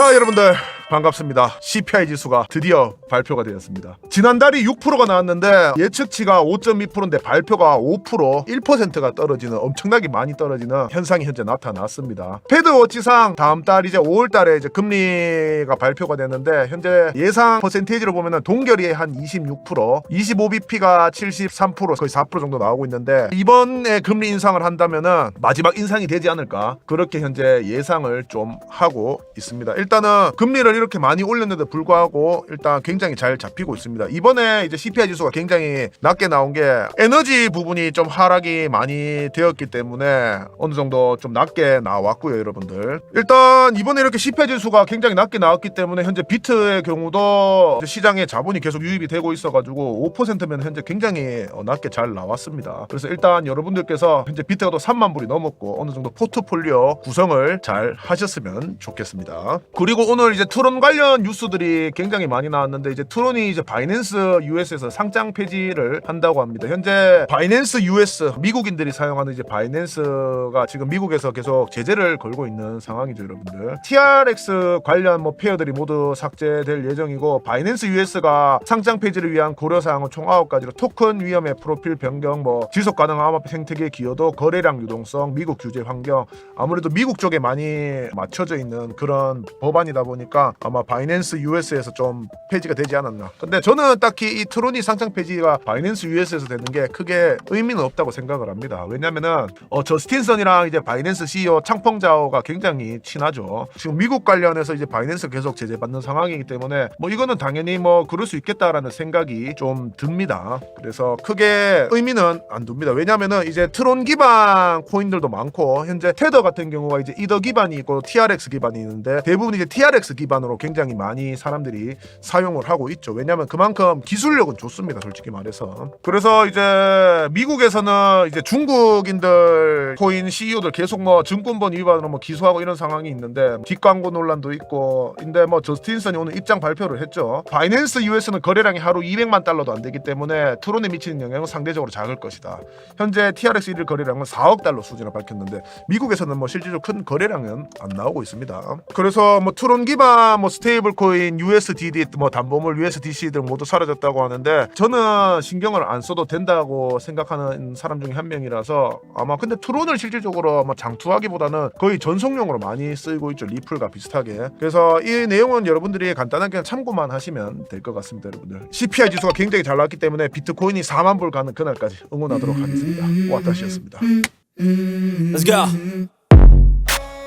자 여러분들 반갑습니다. CPI 지수가 드디어 발표가 되었습니다. 지난달이 6%가 나왔는데 예측치가 5.2%인데 발표가 5% 1%가 떨어지는 엄청나게 많이 떨어지는 현상이 현재 나타났습니다. 패드워치상 다음 달 이제 5월 달에 이제 금리가 발표가 되는데 현재 예상 퍼센테이지로 보면은 동결이 한 26% 25bp가 73% 거의 4% 정도 나오고 있는데 이번에 금리 인상을 한다면은 마지막 인상이 되지 않을까 그렇게 현재 예상을 좀 하고 있습니다. 일단은 금리를 이렇게 많이 올렸는데 불구하고 일단 굉장히 잘 잡히고 있습니다. 이번에 이제 CPI 지수가 굉장히 낮게 나온 게 에너지 부분이 좀 하락이 많이 되었기 때문에 어느 정도 좀 낮게 나왔고요, 여러분들. 일단 이번에 이렇게 CPI 지수가 굉장히 낮게 나왔기 때문에 현재 비트의 경우도 시장에 자본이 계속 유입이 되고 있어가지고 5%면 현재 굉장히 어, 낮게 잘 나왔습니다. 그래서 일단 여러분들께서 현재 비트가 또 3만 불이 넘었고 어느 정도 포트폴리오 구성을 잘 하셨으면 좋겠습니다. 그리고 오늘 이제 트론 관련 뉴스들이 굉장히 많이 나왔는데 이제 트론이 이제 바이낸스 US에서 상장 폐지를 한다고 합니다. 현재 바이낸스 US 미국인들이 사용하는 이제 바이낸스가 지금 미국에서 계속 제재를 걸고 있는 상황이죠, 여러분들. TRX 관련 뭐 페어들이 모두 삭제될 예정이고 바이낸스 US가 상장 폐지를 위한 고려 사항은 총 9가지로 토큰 위험의 프로필 변경, 뭐 지속 가능한 암호화폐 생태계 기여도, 거래량 유동성, 미국 규제 환경 아무래도 미국 쪽에 많이 맞춰져 있는 그런 법안이다 보니까 아마 바이낸스 US에서 좀 폐지가 되지 않았나. 근데 저는 딱히 이 트론이 상장 폐지가 바이낸스 US에서 되는 게 크게 의미는 없다고 생각을 합니다. 왜냐면은 어, 저스틴선이랑 이제 바이낸스 CEO 창펑자오가 굉장히 친하죠. 지금 미국 관련해서 이제 바이낸스 계속 제재받는 상황이기 때문에 뭐 이거는 당연히 뭐 그럴 수 있겠다라는 생각이 좀 듭니다. 그래서 크게 의미는 안 둡니다. 왜냐면은 이제 트론 기반 코인들도 많고 현재 테더 같은 경우가 이제 이더 기반이 있고 TRX 기반이 있는데 대부분 이제 TRX 기반으로 굉장히 많이 사람들이 사용을 하고 있죠. 왜냐면 그만큼 기술력은 좋습니다. 솔직히 말해서. 그래서 이제 미국에서는 이제 중국인들 코인 CEO들 계속 뭐 증권번 위반으로 뭐 기소하고 이런 상황이 있는데 뒷광고 논란도 있고 근데 뭐 저스틴선이 오늘 입장 발표를 했죠. 바이낸스 US는 거래량이 하루 200만 달러도 안 되기 때문에 트론에 미치는 영향은 상대적으로 작을 것이다. 현재 TRX 1일 거래량은 4억 달러 수준을 밝혔는데 미국에서는 뭐 실질적으로 큰 거래량은 안 나오고 있습니다. 그래서 뭐 트론 기반 뭐 스테이블 코인 USDD 뭐 담보물 USDC 등 모두 사라졌다고 하는데 저는 신경을 안 써도 된다고 생각하는 사람 중에 한 명이라서 아마 근데 트론을 실질적으로 뭐 장투하기보다는 거의 전송용으로 많이 쓰이고 있죠. 리플과 비슷하게. 그래서 이 내용은 여러분들이 간단하게 참고만 하시면 될 것 같습니다 여러분들. CPI 지수가 굉장히 잘 나왔기 때문에 비트코인이 4만 불 가는 그날까지 응원하도록 하겠습니다. 와타시였습니다. Let's go.